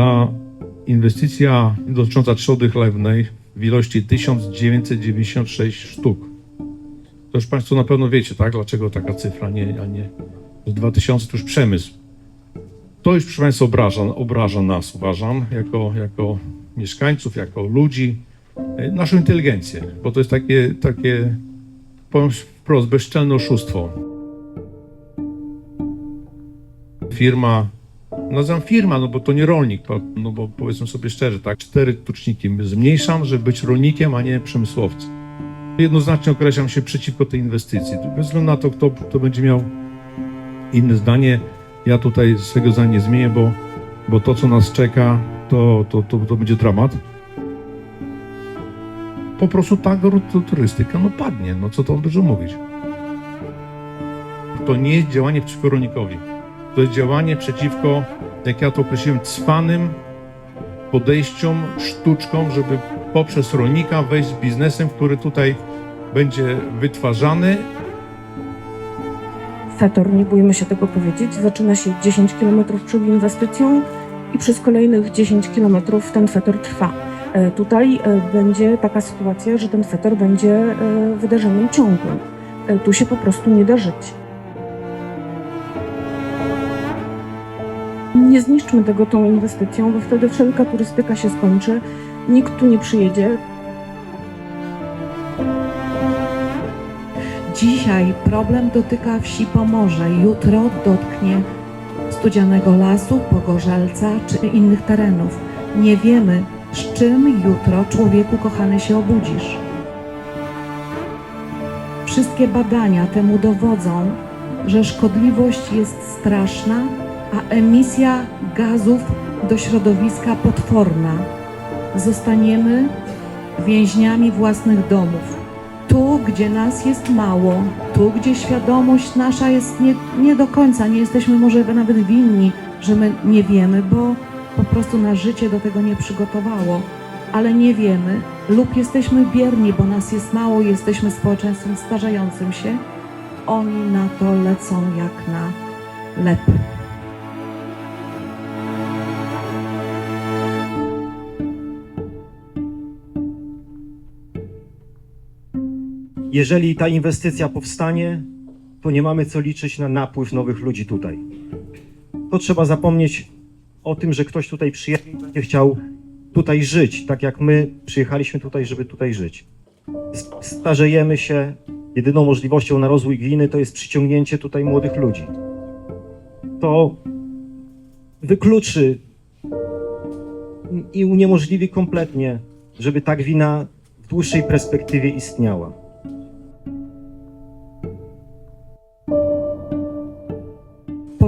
Ta inwestycja dotycząca trzody chlewnej w ilości 1996 sztuk. To już Państwo na pewno wiecie, tak? Dlaczego taka cyfra, nie, a nie że 2000 to już przemysł. To już, proszę Państwa, obraża, obraża nas, uważam, jako, jako mieszkańców, jako ludzi, e, naszą inteligencję, bo to jest takie, takie powiem wprost, bezczelne oszustwo. Firma, nazywam firma, no bo to nie rolnik, no bo powiedzmy sobie szczerze, tak, cztery tuczniki zmniejszam, żeby być rolnikiem, a nie przemysłowcem. Jednoznacznie określam się przeciwko tej inwestycji. Bez względu na to, kto, kto będzie miał inne zdanie, ja tutaj swego zdania nie zmienię, bo, bo to, co nas czeka, to, to, to, to będzie dramat. Po prostu ta turystyka no padnie, no co to dużo mówić. To nie jest działanie przeciwko rolnikowi. To jest działanie przeciwko, jak ja to określiłem, cwanym podejściom, sztuczkom, żeby poprzez rolnika wejść z biznesem, który tutaj będzie wytwarzany, Fetor, nie bójmy się tego powiedzieć, zaczyna się 10 km przed inwestycją i przez kolejnych 10 km ten fetor trwa. E, Tutaj e, będzie taka sytuacja, że ten fetor będzie e, wydarzeniem ciągłym. Tu się po prostu nie da żyć. Nie zniszczmy tego tą inwestycją, bo wtedy wszelka turystyka się skończy, nikt tu nie przyjedzie, Dzisiaj problem dotyka wsi Pomorze, jutro dotknie Studzianego Lasu, Pogorzelca czy innych terenów. Nie wiemy, z czym jutro człowieku kochany się obudzisz. Wszystkie badania temu dowodzą, że szkodliwość jest straszna, a emisja gazów do środowiska potworna. Zostaniemy więźniami własnych domów tu, gdzie nas jest mało, tu, gdzie świadomość nasza jest nie, nie do końca, nie jesteśmy może nawet winni, że my nie wiemy, bo po prostu nas życie do tego nie przygotowało, ale nie wiemy, lub jesteśmy bierni, bo nas jest mało, jesteśmy społeczeństwem starzejącym się, oni na to lecą jak na lep. Jeżeli ta inwestycja powstanie, to nie mamy co liczyć na napływ nowych ludzi tutaj. To trzeba zapomnieć o tym, że ktoś tutaj przyjechał i będzie chciał tutaj żyć, tak jak my przyjechaliśmy tutaj, żeby tutaj żyć. Starzejemy się, jedyną możliwością na rozwój gminy to jest przyciągnięcie tutaj młodych ludzi. To wykluczy i uniemożliwi kompletnie, żeby ta gmina w dłuższej perspektywie istniała.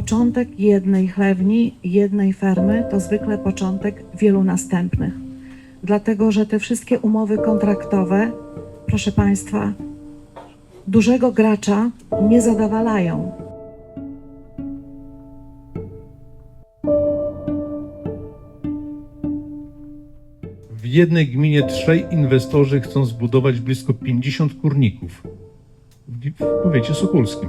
Początek jednej chlewni, jednej fermy to zwykle początek wielu następnych. Dlatego, że te wszystkie umowy kontraktowe, proszę Państwa, dużego gracza nie zadawalają. W jednej gminie trzej inwestorzy chcą zbudować blisko 50 kurników w powiecie sokulskim.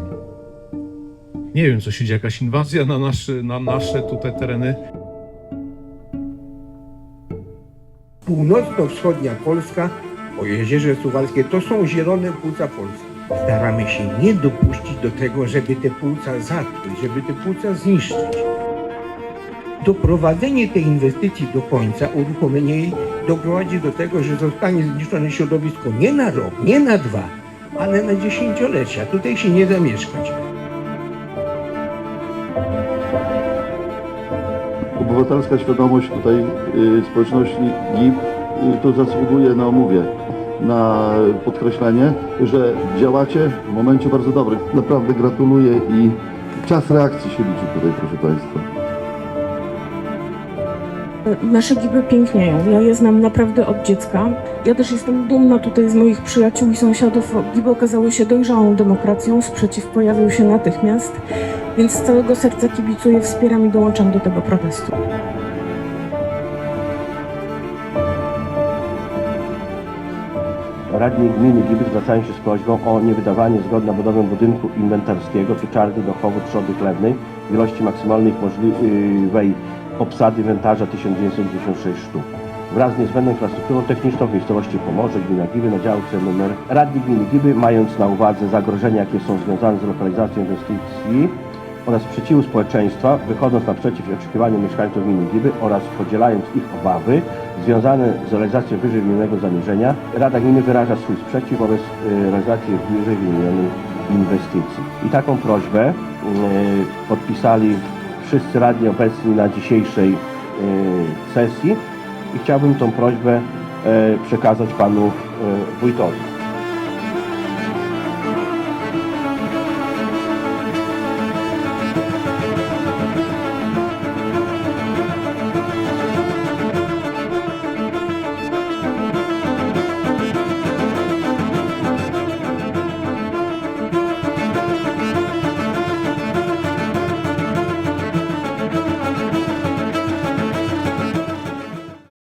Nie wiem, co się dzieje, jakaś inwazja na nasze, na nasze tutaj tereny. Północno-wschodnia Polska o Jeziorze Suwalskie to są zielone płuca Polski. Staramy się nie dopuścić do tego, żeby te płuca zatruć, żeby te płuca zniszczyć. Doprowadzenie tej inwestycji do końca, uruchomienie jej doprowadzi do tego, że zostanie zniszczone środowisko nie na rok, nie na dwa, ale na dziesięciolecia. Tutaj się nie zamieszkać. Obywatelska świadomość tutaj y, społeczności GIP y, to zasługuje na omówię, na podkreślenie, że działacie w momencie bardzo dobrym. Naprawdę gratuluję i czas reakcji się liczy tutaj, proszę Państwa. Nasze giby pięknieją. Ja je znam naprawdę od dziecka. Ja też jestem dumna tutaj z moich przyjaciół i sąsiadów. Giby okazały się dojrzałą demokracją. Sprzeciw pojawił się natychmiast. Więc z całego serca kibicuję, wspieram i dołączam do tego protestu. Radni gminy Giby zwracają się z prośbą o niewydawanie zgody na budowę budynku inwentarskiego pieczarni do chowu trzody chlewnej w ilości maksymalnej możliwej obsady inwentarza 1996 sztuk. Wraz z niezbędną infrastrukturą techniczną w miejscowości Pomorze, gmina Giby na działce numer Radni Gminy Giby, mając na uwadze zagrożenia, jakie są związane z lokalizacją inwestycji oraz sprzeciwu społeczeństwa, wychodząc naprzeciw oczekiwaniom mieszkańców gminy Giby oraz podzielając ich obawy związane z realizacją wyżej wymienionego zamierzenia, Rada Gminy wyraża swój sprzeciw wobec y, realizacji wyżej wymienionej inwestycji. I taką prośbę y, podpisali wszyscy radni obecni na dzisiejszej y, sesji i chciałbym tą prośbę przekazać panu wójtowi.